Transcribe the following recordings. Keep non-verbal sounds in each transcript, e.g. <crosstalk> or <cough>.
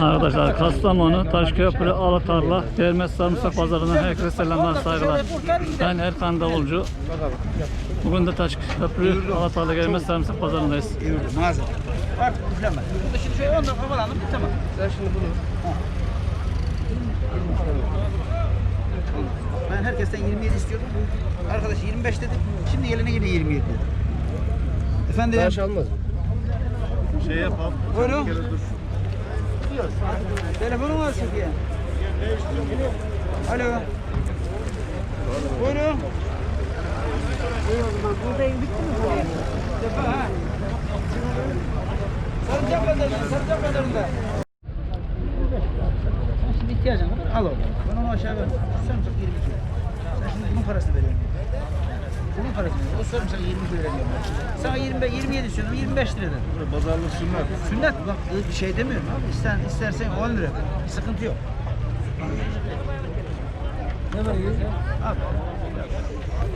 Arkadaşlar Kastamonu, Taşköprü, Alatarla, Değirmen Sarımsak Pazarı'ndan herkese selamlar, saygılar. Ben Erkan Davulcu. Bugün de Taşköprü, Alatarla, Değirmen Sarımsak Pazarı'ndayız. Mağaza. Bak. Burada şimdi şöyle 10 dakika falan bitti tamam. Sen şimdi bunu. Ben herkesten 27 istiyordum. Arkadaş 25 dedi. Şimdi gelene yine 27 dedi. Efendim? Taş almaz. Şey yapalım. Buyurun. Telefonu var Safiye. Alo. Buyurun. Buradayım bitti mi? Defa ha. Sarımsak pazarında, sarımsak pazarında. Sen şimdi ihtiyacın var, al orada. Ben onu aşağı ver. Sarımsak 20 kilo. Sen şimdi bunun parasını veriyorsun. Bunun parasını veriyorsun. O sarımsak 20 kilo veriyorum. Sana 25, 27 istiyordum, 25 lira dedim. Pazarlık sünnet. Sünnet bak bir şey demiyorum abi. İster, istersen 10 lira. Bir sıkıntı yok. Ne var Abi.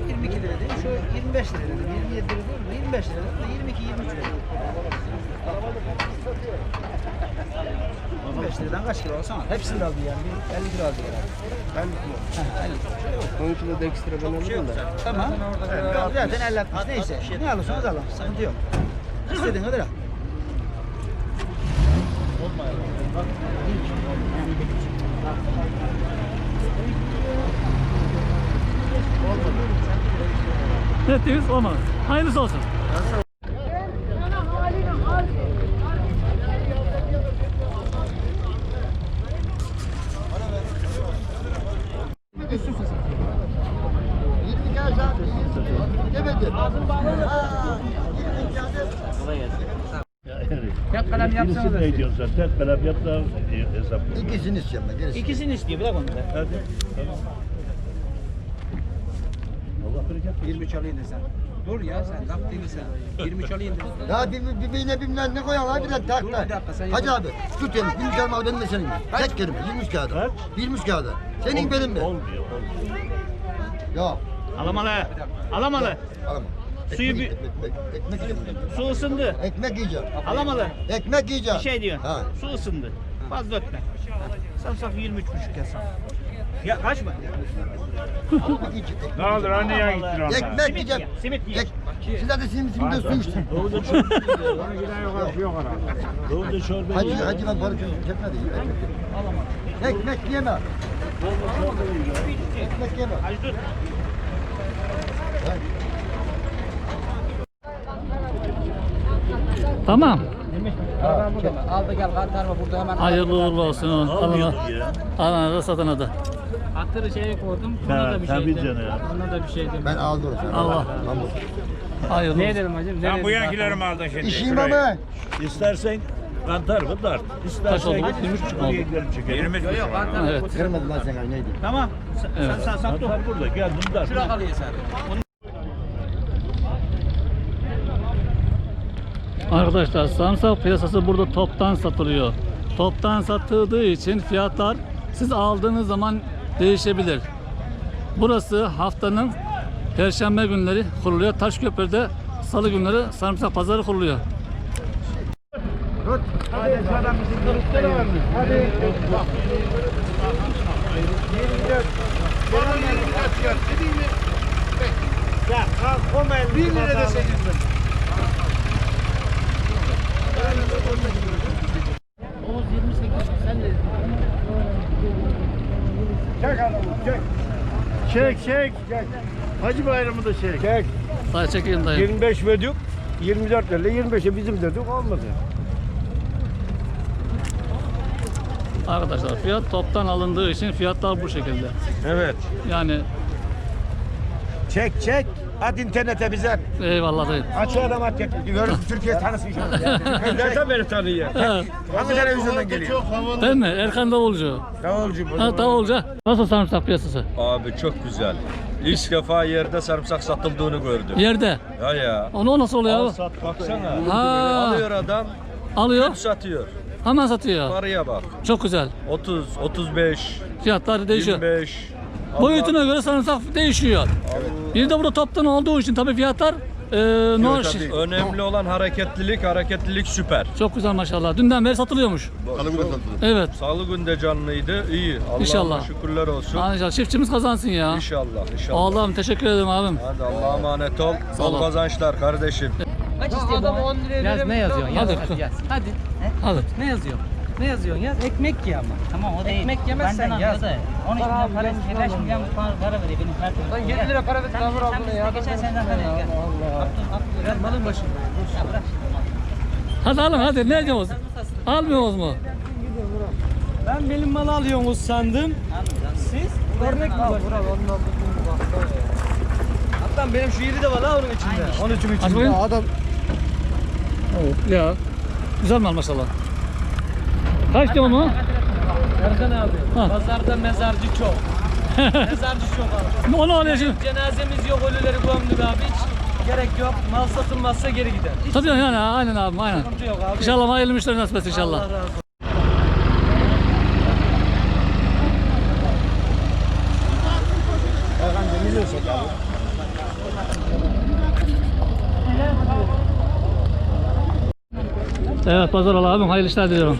22 lira dedim. Şu 25 lira dedim. 27 lira değil mi? 25 lira dedim. de 22 23 lira. 25 liradan kaç kilo alsan al. Hepsini aldı yani. Bir 50 kilo aldı yani. Ben kilo. Ha, 50 kilo. 10 kilo da ekstra ben alırım da. Tamam. Yok, zaten 50 60 neyse. Ne alırsanız alın. Sıkıntı yok. İstediğin kadar al. Ne diyoruz? Olmaz. Hayırlısı olsun. Tek kalem yapsanız da. Ne diyorsun sen? Tek kalem yap da hesap. İkisini istiyorum ben. Gerisi. İkisini istiyor. Bırak onu da. Hadi. Tamam. Allah bereket versin. 23 alayım da sen. Dur ya sen laf değil sen. 23 alayım da. Ya bir, bir, bir iğne bilmem ne koyalım abi bir dakika. Dur, tak bir dakika, sen Hacı abi tut elini. 20 kağıdı al benim de senin. Tek kelime 20 kağıdı. Kaç? 20 kağıdı. Senin benim mi? Olmuyor. olmuyor. Yok. Alamalı. Alamalı. Alamam. Suyu Ekmek, bir- ekmek, ekmek, ekmek, Su ısındı. ekmek yiyeceğim. Alamalı. Ekmek yiyeceğim. Bir şey diyor. Ha. Su ısındı. Fazla dökme. Sarımsak 23,5 yasa. Ya kaç mı? Yiyeceğim. Ne olur anne ya gittin onlar. Ekmek yiyeceğim. ye, simit ye. Ek, siz de simit simit de su içtin. Doğuda çorba Ona giden yok yok herhalde. Doğuda çorba Hacı, hacı ben para çekmedi. Ekmek yeme. Ekmek yeme. Hadi dur. Tamam. Aldı gel kantarma burada hemen. Hayırlı uğurlu olsun. Alana, alana da satana da. Hatırı şeye koydum. Ona da bir şey tabii canım ya. Ona da bir şey dedim. Ben aldım. Allah. Hayırlı Ne dedim hacım? Ne Sen bu yankileri mi aldın şimdi? İşim ama. İstersen kantar mı dart. İstersen oldu? git, 23,5 buraya oldu. gidelim çekelim. 20 Yok yok kantarma. Evet. Kırmadım ben sana neydi? Tamam. Sen, sen, sen sat dur. Kantar burada geldim dart. Şuraya kalıyor sen. Arkadaşlar sarımsak piyasası burada toptan satılıyor. Toptan satıldığı için fiyatlar siz aldığınız zaman değişebilir. Burası haftanın perşembe günleri kuruluyor. Taşköprü'de salı günleri sarımsak pazarı kuruluyor. Bir lira da senin. Çek adamı çek. Çek çek. Hacı bayramı da çek. Çek. Sadece çekeyim dayı. 25 verdik. 24 lira 25'e bizim dedik olmadı. Arkadaşlar fiyat toptan alındığı için fiyatlar bu şekilde. Evet. Yani Çek çek. At internete bize. eyvallah dayı. Aç adam at gel. Görün Türkiye tanısın şu an. Zaten beni tanıyor. Hangi televizyondan geliyor? Değil mi? Erkan Davulcu. Davulcu bu. Ha Davulcu. Nasıl sarımsak piyasası? Abi çok güzel. İlk defa yerde sarımsak satıldığını gördüm. Yerde. Ya ya. Onu nasıl oluyor? Al abi? sat baksana. Ha. Alıyor adam, Alıyor. satıyor. Hemen satıyor. Paraya bak. Çok güzel. 30, 35, Fiyatlar değişiyor. 25. Boyutuna göre sarımsak değişiyor. Bir de burada toptan olduğu için tabii fiyatlar e, Nor şi- Önemli olan hareketlilik, hareketlilik süper. Çok güzel maşallah. Dünden beri satılıyormuş. Evet. Salı günde canlıydı, iyi. Allah'ıma İnşallah. şükürler olsun. İnşallah çiftçimiz kazansın ya. İnşallah, inşallah. Allah'ım teşekkür ederim abim. Hadi Allah'a emanet ol. ol. Bol kazançlar kardeşim. Kaç istiyor Adam 10 liraya Yaz ne yazıyorsun? Yaz Hadi. hadi, yaz. Hadi. Hadi. Ne yazıyorsun? Ne yazıyorsun? Yaz. Ekmek ye ama. Tamam o değil. Ekmek yemezsen Benden yaz. da. Onun için para yaz, istiyor. 5 milyon para, para veriyor benim kartım. Lan 7 lira para ver, Sen- tavır sen ya. Geçen seneden beri. gel. Abdül- Abdül- malın başında. Ya bırak. Hadi alın hadi ne ediyorsunuz? Almıyorsunuz mu? Ben benim malı alıyorsunuz sandım. Siz? Örnek mi var? Hatta benim şu yeri de var ha onun içinde. Onun için Aç bakayım. Adam Ya. Güzel mal maşallah. Kaç mu? Erkan abi. Ha. Pazarda mezarcı çok. <laughs> mezarcı çok abi. Onu şimdi. Cenazemiz yok ölüleri gömdük abi hiç. Gerek yok. Mal satılmazsa geri gider. Hiç Satıyorsun yani aynen abim aynen. sıkıntı yok abi. İnşallah hayırlı müşteri nasip etsin inşallah. Allah razı olsun. Evet pazar abim hayırlı işler diliyorum.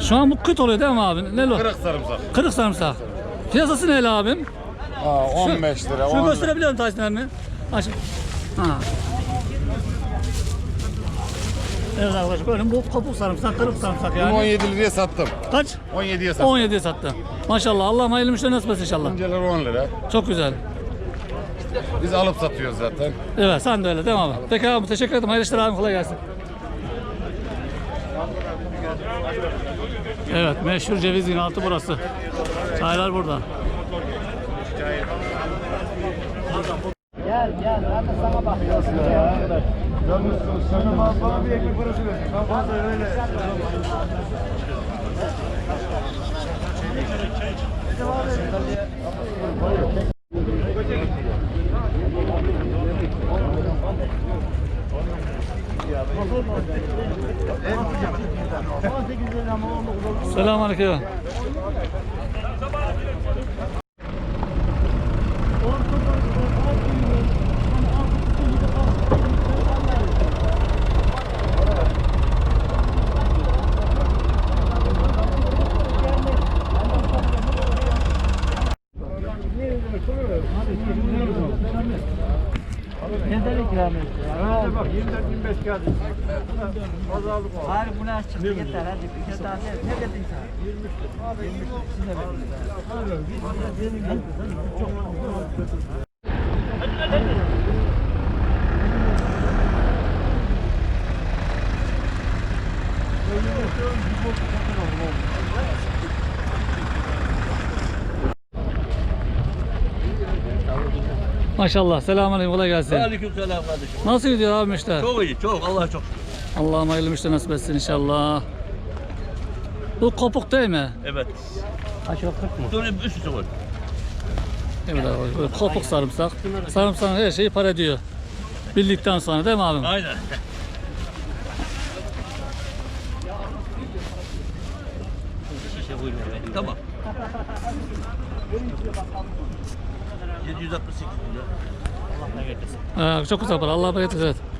Şu an bu kıt oluyor değil mi abi? Ne lo? Kırık sarımsak. Kırık sarımsak. Piyasası ne abim? Aa, 15 lira. Şunu 10 lira. gösterebiliyor musun Taşner Aç. Ha. Evet arkadaşlar böyle bu kopuk sarımsak, kırık sarımsak Bunu yani. 17 liraya sattım. Kaç? 17'ye sattım. 17'ye sattı. Maşallah Allah hayırlı müşteri nasip etsin inşallah. Önceler 10 lira. Çok güzel. Biz alıp satıyoruz zaten. Evet sen de öyle değil mi abi? Peki abi teşekkür ederim. Hayırlı işler abi kolay gelsin. Evet meşhur ceviz altı burası. Çaylar burada. Sana bana bir ekmek parası ver. Ben fazla öyle. Selamünaleyküm. Neden ikram ediyor? Bak 24 25 geldi. Pazarlık o. Bari bunu aç çıktı yeter hadi. Bir kere daha ne, ne dedin sen? 23 lira. 23 lira. Siz ne verdiniz? Maşallah. Selamünaleyküm. Kolay gelsin. Aleykümselam kardeşim. Nasıl gidiyor abi müşteri? Çok iyi, çok. Allah çok. Allah'ım hayırlı müşteri nasip etsin inşallah. Bu kopuk değil mi? Evet. Aşağı 40 mı? Sonra üst üste var. Evet arkadaşlar böyle kopuk sarımsak. Sarımsağın her şeyi para ediyor. Bildikten sonra değil mi abim? Aynen. Tamam. 768 lira. Allah ne getirsin. Ee, çok güzel para. Allah bereket versin. Evet.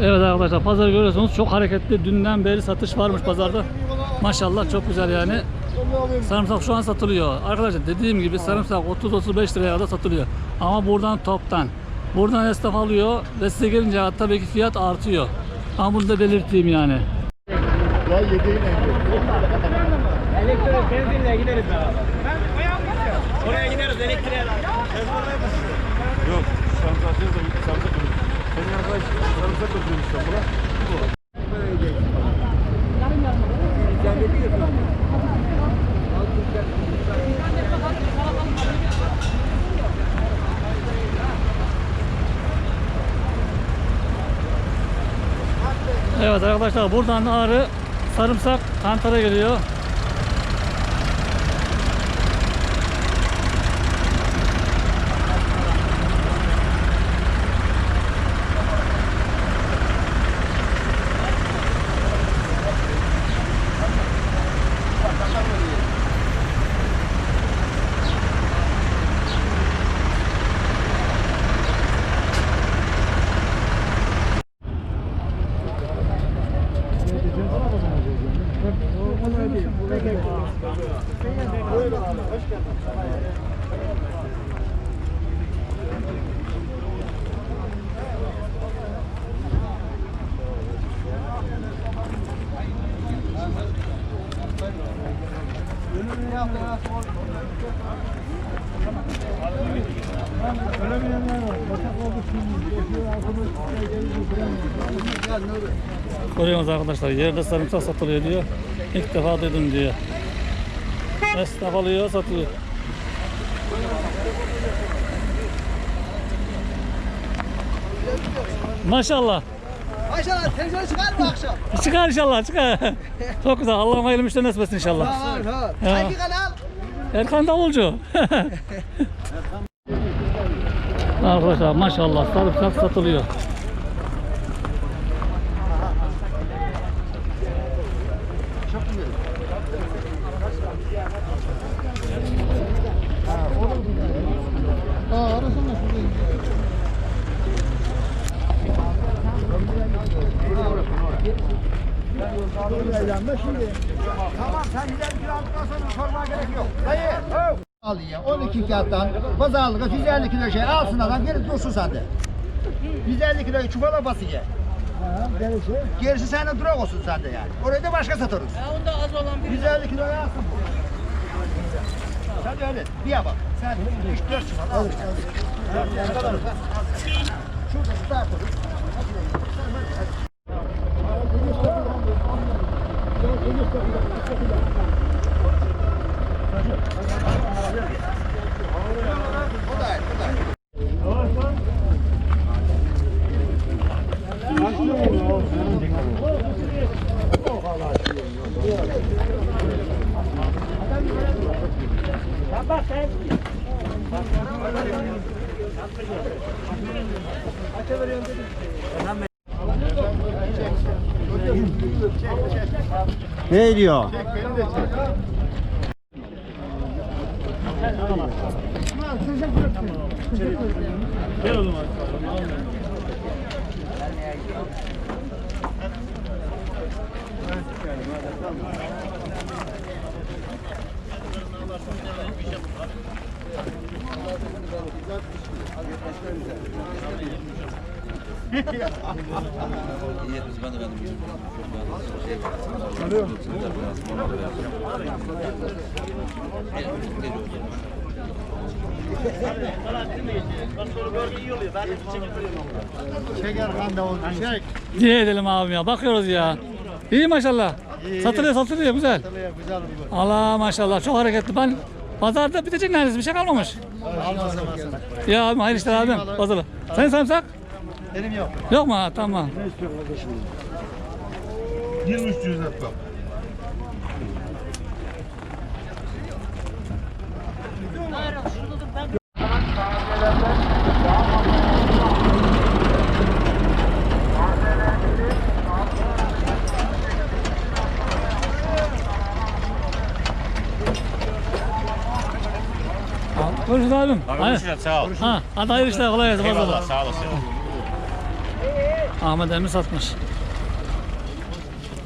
Evet arkadaşlar pazar görüyorsunuz çok hareketli. Dünden beri satış varmış pazarda. Maşallah çok güzel yani. Sarımsak şu an satılıyor. Arkadaşlar dediğim gibi sarımsak 30-35 liraya kadar satılıyor. Ama buradan toptan. Buradan esnaf alıyor ve size gelince tabii ki fiyat artıyor. Ama bunu da belirteyim yani. Ya Elektrik benzinle gideriz beraber. Oraya gideriz elektriğe. Yok. Sarımsak de sarımsak Senin arkadaş sarımsak götürüyor İstanbul'a. Evet arkadaşlar buradan ağrı sarımsak kantara geliyor. Görüyorsunuz arkadaşlar yerde sarımsak satılıyor diyor. İlk defa duydum diyor. Esnaf alıyor satıyor. Maşallah. Maşallah televizyon çıkar mı akşam? Çıkar inşallah çıkar. Çok güzel. Allah'ım hayırlı müşteri nasip etsin inşallah. Var var. Hangi kanal? Erkan Davulcu. <laughs> Arkadaşlar maşallah sarımsak satılıyor. Tamam sen güzel bir aldıktan sonra sormaya gerek yok. Dayı. Al ya 12 fiyattan pazarlığa 150 kilo şey alsın adam geri dursun sende. 150 kiloyu çuvala bası ye. Gerisi senin durak olsun sende yani. Orayı da başka satarız. Ya onda az olan bir 150 kiloyu alsın. Sen öyle. Bir bak. Sen 3-4 çuval al. Ne kadar? Şurada tutar. Ne diyor? Şeker kan da oldu. Çek. Diye edelim abim ya. Bakıyoruz ya. İyi maşallah. Satılıyor satılıyor güzel. Allah maşallah çok hareketli. Ben pazarda bitecek neredeyse bir şey kalmamış. Ya abim hayırlı işler abim. Pazarda. Sen sarımsak? Benim yok. Yok mu? Tamam. 23 yüz net bak. Görüşürüz abim. Abi Hayır. işler sağ ol. Ha, hadi hayırlı işler kolay gelsin. Eyvallah pazarda. sağ olasın. Ahmet emmi satmış.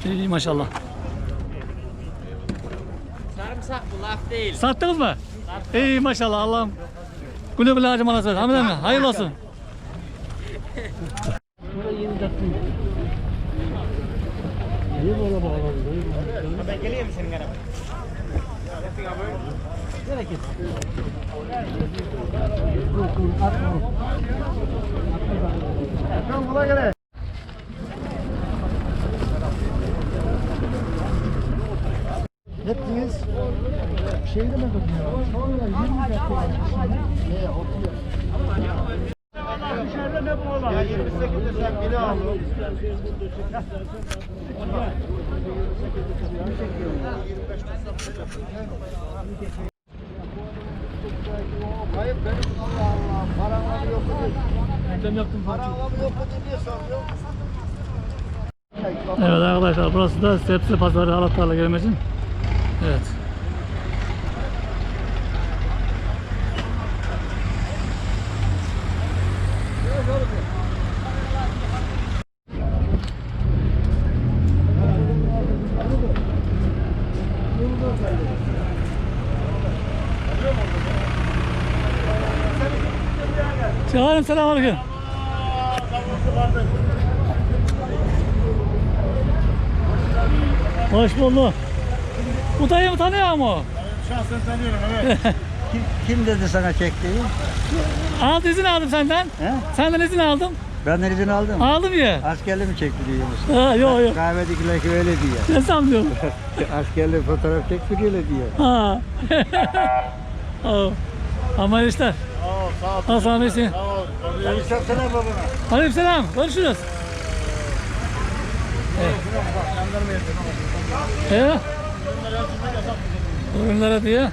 İyi maşallah. Sarımsak bu laf değil. Sattınız mı? İyi maşallah Allah'ım. Güle güle harcama nasıl. Ahmet emmi hayırlı olsun. <laughs> Hepiniz şeyde mi dokunuyor? Sonra 20 dakika. Ne oturuyor? Ya 28'de sen biri al. Hayır benim Allah Allah param var yok mu diye. Param var yok mu diye soruyor. Evet arkadaşlar burası da sebze pazarı Alatarla gelmecin. Evet. Canım selamünaleyküm. Hoş bulduk. Bu dayımı tanıyor mu? Şahsen tanıyorum evet. <laughs> Kim, kim dedi sana çektiği? Aldı izin aldım senden. He? Senden izin aldım. Benden izin aldın Aldım ya. Askerli mi çekti diyor musun? Ha, yok yok. Kahvedekiler ki öyle diyor. Ne sanıyorum? <laughs> Askerli fotoğraf çektiriyor öyle diyor. Ha. Aa. <laughs> Ama işler. Sağ ol sağ ol. Sağ ol. Aleyhisselam babana. Aleykümselam. Görüşürüz. Evet. Ürünlere diye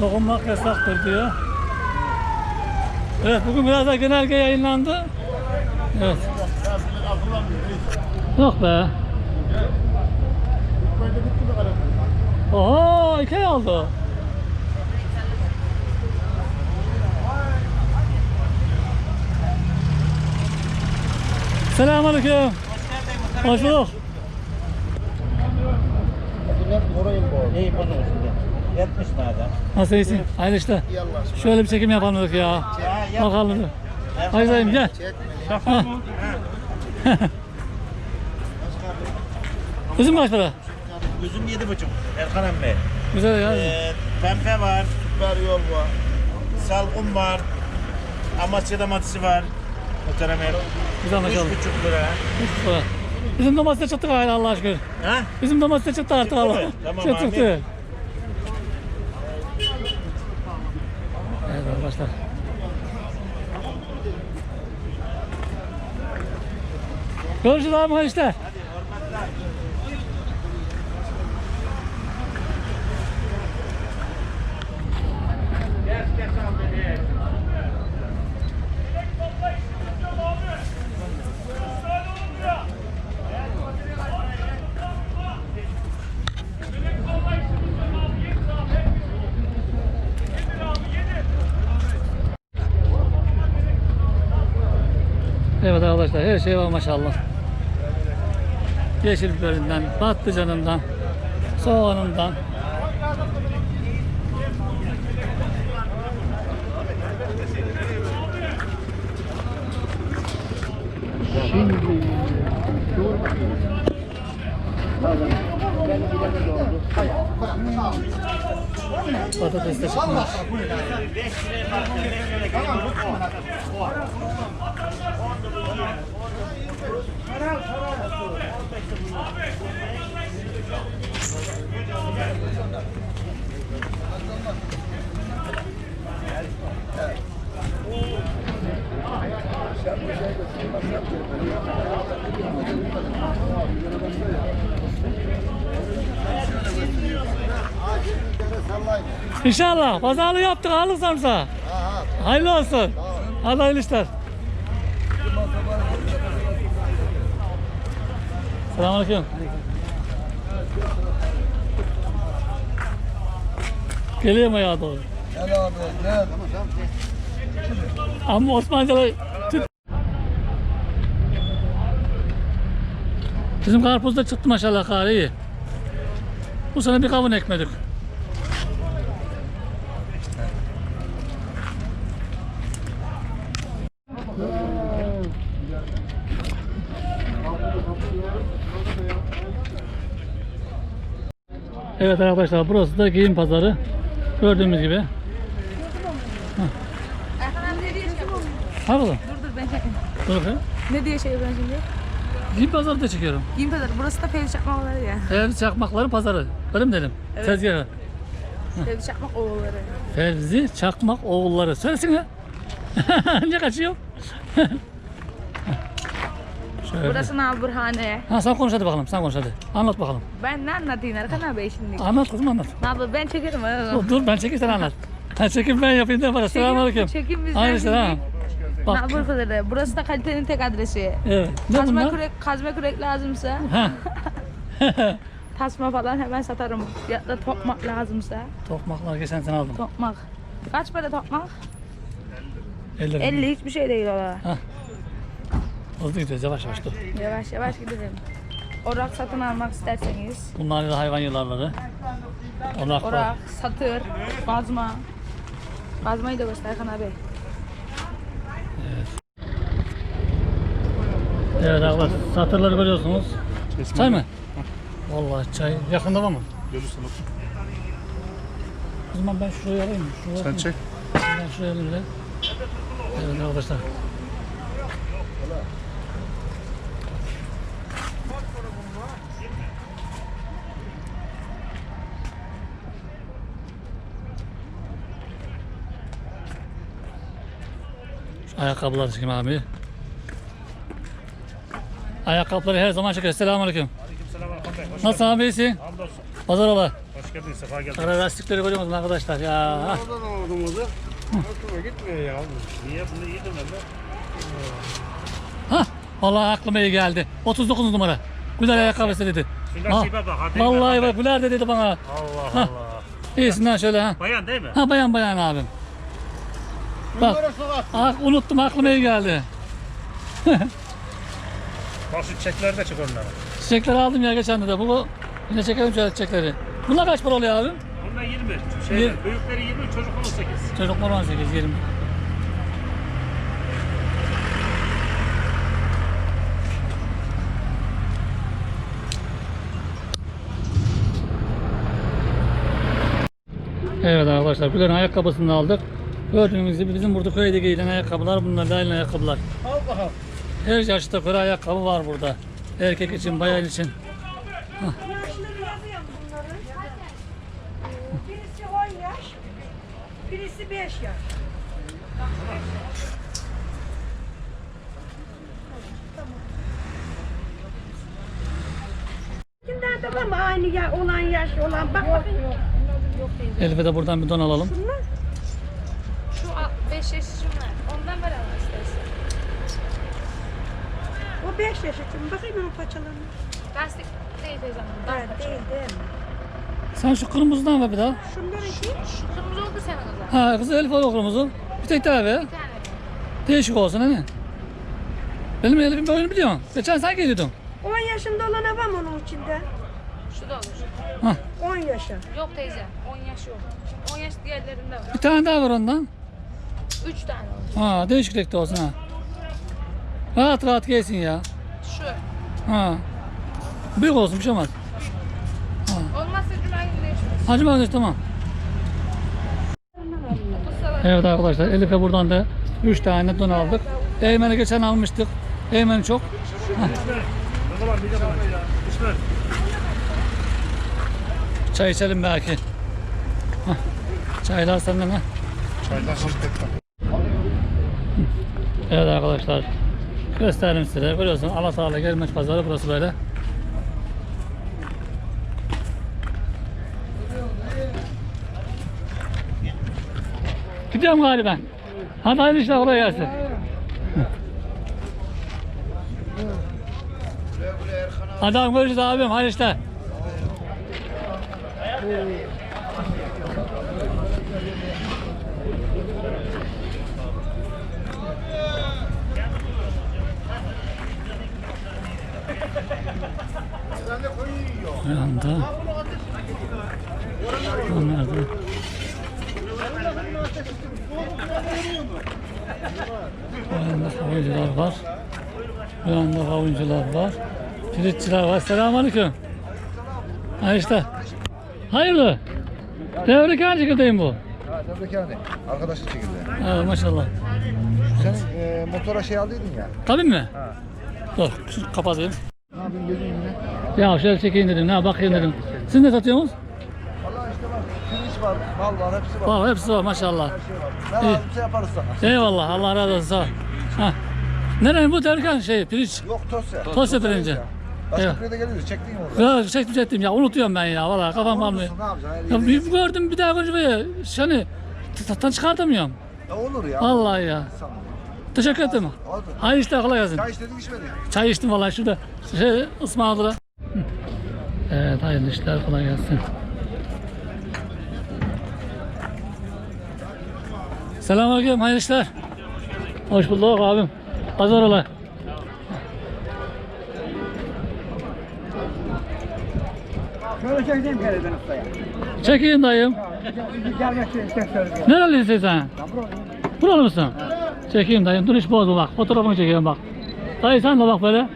dokunmak yasaktır diyor. Evet bugün biraz da genelge yayınlandı. Evet. Yok be. Oho iki ay oldu. Selamünaleyküm. Hoş bulduk. İyi bunu şimdi. Yetmiş madem. Nasıl iyisin? Hayırlı işler. Şöyle bir çekim yapalım dedik ya. Bakalım. Hayır dayım gel. Ha. <laughs> Üzüm kaç para? Üzüm yedi buçuk. Erkan emmi. Güzel ya. Ee, pembe var. Süper yol var. Salgın var. Amasya domatesi var. Muhterem ev. Güzel Üç maşallah. buçuk lira. Üç para. Bizim domates çıktı gayri Allah aşkına. Ha? Bizim domates çıktı artık Allah. Tamam Çıktı, abi. çıktı. Evet arkadaşlar. Görüşürüz abi hayırlı işler. Evet arkadaşlar her şey var maşallah. Yeşil biberinden, patlıcanından, soğanından. Patates de çıkmış. İnşallah pazarlığı yaptık aldık samsa. Hayırlı olsun. Hadi hayırlı işler. Selamünaleyküm. Geliyor mu ya doğru? Gel abi gel. Ama Osmanlıcalı tut. Bizim karpuz da çıktı maşallah kar iyi. Bu sene bir kavun ekmedik. Evet arkadaşlar burası da giyim pazarı. Gördüğümüz gibi. Ne? Ha kızım. Dur dur ben çekeyim. Dur bakayım. Ne diye şey yapıyorum şimdi? Giyim pazarı da çekiyorum. Giyim pazarı. Burası da Fevzi Çakmak oğulları ya. Fevzi Çakmakların pazarı. Öyle mi dedim? Evet. Tezgahı. Fevzi Çakmak oğulları. Fevzi Çakmak oğulları. Söylesene. <laughs> Niye kaçıyor? Şöyle. Burası Nalburhane. Ha sen konuş hadi bakalım. Sen konuş hadi. Anlat bakalım. Ben ne anlatayım Erkan abi şimdi? Anlat kızım anlat. Nalbur ben çekerim. Dur, dur ben çekeyim sen anlat. <laughs> Ha, çekim ben yapayım de bana. Selamünaleyküm. çekim bizden Aynı şey ha. Bak. Nalbur pazarı. Burası da kalitenin tek adresi. Evet. Ne Kazma bunlar? kürek, kazma kürek lazımsa, Ha. <laughs> tasma falan hemen satarım. Ya da tokmak lazımsa, Tokmaklar geçen sene aldım. tokmak. Kaç para tokmak? 50 lira. 50 hiçbir şey değil o. Hızlı gidiyoruz yavaş yavaş dur. Yavaş yavaş gidelim. Orak satın almak isterseniz. Bunlar da hayvan yılarları. Orak var. Orak, satır, bazma. Bazmayı da göster Erkan abi. Evet arkadaşlar satırları görüyorsunuz. Çay mı? Vallahi çay yakında var mı? Görürsün. O zaman ben şuraya alayım. Şuraya Sen çek. Ben şuraya alayım. Evet arkadaşlar. Şu ayakkabıları çekeyim abi. Ayakkabıları her zaman çeker. Selamünaleyküm. Selam Hakan Bey. Nasılsın abi iyisin? Hamdolsun. Pazar ola. Hoş geldin. Sefa geldin. Kara lastikleri görüyor musun arkadaşlar ya? Oradan aldım o da. Aklıma gitmiyor ya. Niye bunu yedin öyle? Hah, vallahi aklıma iyi geldi. 39 numara. Güler ayakkabısı dedi. Şundan Ha, şipe bak. hadi Vallahi bak Güler de dedi bana. Allah Ha. Allah. İyisinden şöyle ha. Bayan değil mi? Ha bayan bayan abim. Bak, ah, unuttum aklıma iyi geldi. <laughs> Bak şu çekleri de çık onlara. Çiçekleri aldım ya geçen de. Bu yine çekelim şöyle çiçekleri. Bunlar kaç para oluyor abim? Bunlar 20. Şey, Yirmi. büyükleri 20, çocuk 18. Çocuklar 18, 20. Evet arkadaşlar Güler'in ayakkabısını aldık. Gördüğünüz gibi bizim burada köyde giyilen ayakkabılar bunlar layın ayakkabılar. Her yaşta göre ayakkabı var burada. Erkek için, bayan için. Birisi 10 yaş, birisi 5 yaş. Kimden de var mı aynı ya, olan yaş olan? Bak bakayım. Elif'e de buradan bir don alalım. Şu 5 yaş için var. Ondan ver Allah istersen. O 5 yaş için. Bakayım onun paçalarını. Lastik değil teyzem. Evet, değil değil mi? Sen şu kırmızıdan ver bir daha. Şunları ki Şu kırmızı oldu senin kızım. Ha kız Elif al o kırmızı. Bir tek daha ver. Bir tane ver. Değişik olsun hani. Benim Elif'in boyunu biliyorsun. Geçen sen geliyordun. 10 yaşında olan var mı onun içinde? Şu da olur. Hah. 10 yaşa. Yok teyze. 10 yaş yok. 10 yaş diğerlerinde var. Bir tane daha var ondan. 3 tane olur. Ha değişik renkte olsun ha. Rahat rahat gelsin ya. Şu. Ha. Büyük olsun bir şey olmaz. Olmazsa cuma günü değişiriz. Hacı Mahmut tamam. Evet arkadaşlar Elif'e buradan da 3 tane don aldık. Eymen'i geçen almıştık. Eymen çok. Çay içelim belki. Hah. Çaylar senden ha. Çaylar şirketten. Evet arkadaşlar. Göstereyim size. Görüyorsun Alatağla Gelmeç Pazarı burası böyle. Gidiyorum galiba. Hadi hayırlı işler kolay gelsin. Abi görüşürüz abim hayırlı işler. Bir anda. O nerede? Bu yanda kavuncular var. Bu yanda kavuncular var. Pirinççiler var. Selamünaleyküm. Ha işte. Hayırlı. Devrik hangi çekirdeğin bu? Ha, tabii yani. Arkadaşın çekildi. Ha, maşallah. Sen e, motora şey aldıydın ya. Tabii mi? Dur, şunu kapatayım. Ne yapayım gözün yine? Ya şöyle çekeyim dedim, ne bakayım dedim. Siz ne satıyorsunuz? Valla işte var. Pirinç var, bal var, hepsi var. Var, hepsi var maşallah. Her şey var. Ne İyi. lazımsa yaparız sana. Eyvallah, Allah razı olsun. Sağ ol. Ha. Nereye bu derken şey, pirinç. Yok Tosya. Tosya pirinci. Başka Evet. bir de geliyoruz. Çektin mi orada? Ya çektim çektim ya, unutuyorum ben ya, valla kafam kalmıyor. Olursun, Ne yapacaksın? Ya bir gördüm bir daha görünce böyle, hani, tattan çıkartamıyorum. Ya olur ya. Vallahi ya. Sanma. Teşekkür ederim. Oldu. Hayırlı işler, kolay gelsin. Çay istedik içmedik. Çay içtim vallahi şurada. Şey, ısmarladılar. Evet, hayırlı işler, kolay gelsin. Selamünaleyküm, hayırlı işler. Hoş bulduk abim. Pazar ola. Şöyle çekeceğim kereden ustaya. Çekeyim dayım. Nerelisin sen? Buralı mısın? Çekeyim dayım. Dur hiç bozma bak. Fotoğrafını çekeyim bak. Dayı sen de bak böyle.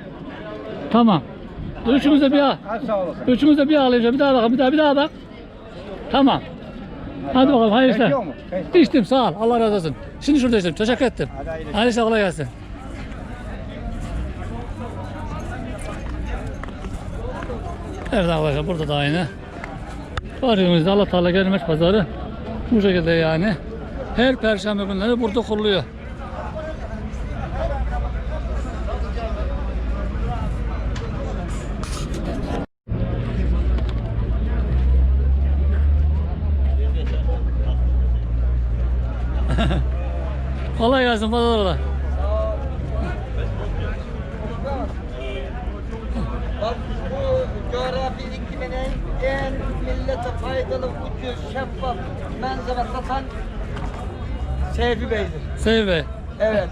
Tamam. Üçümüz de bir. Hadi sağ olasın. Üçümüz de bir şöyle. Bir daha bakalım. Bir daha bir daha bak. Tamam. Hadi bakalım. Hayırlı işler. Mu? İçtim sağ ol. Allah razı olsun. Şimdi şurada içtim. Teşekkür ettim. Hadi hayırlı Hayırlı işler kolay gelsin. Evet arkadaşlar burada da aynı. Arıyorumuzda Allah Teala gelmiş pazarı. Bu şekilde yani. Her perşembe günleri burada kuruluyor. Kolay gelsin pazarda. Bak bu coğrafi ikliminin en millete faydalı, ucuz, şeffaf manzara satan Seyfi Bey'dir. Seyfi Bey. Evet.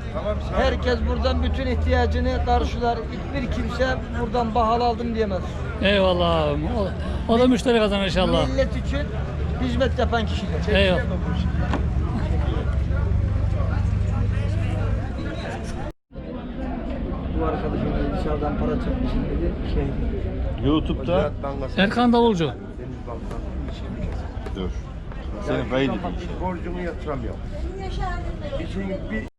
Herkes buradan bütün ihtiyacını karşılar. Hiçbir kimse buradan bahalı aldım diyemez. Eyvallah abim. O, o da müşteri kazanır inşallah. Millet için hizmet yapan kişidir. Eyvallah. Bu arkadaşım dedi, Şey, YouTube'da Erkan Davulcu. dur. Senin kaydedin. Borcumu yatıramıyorum. İçin bir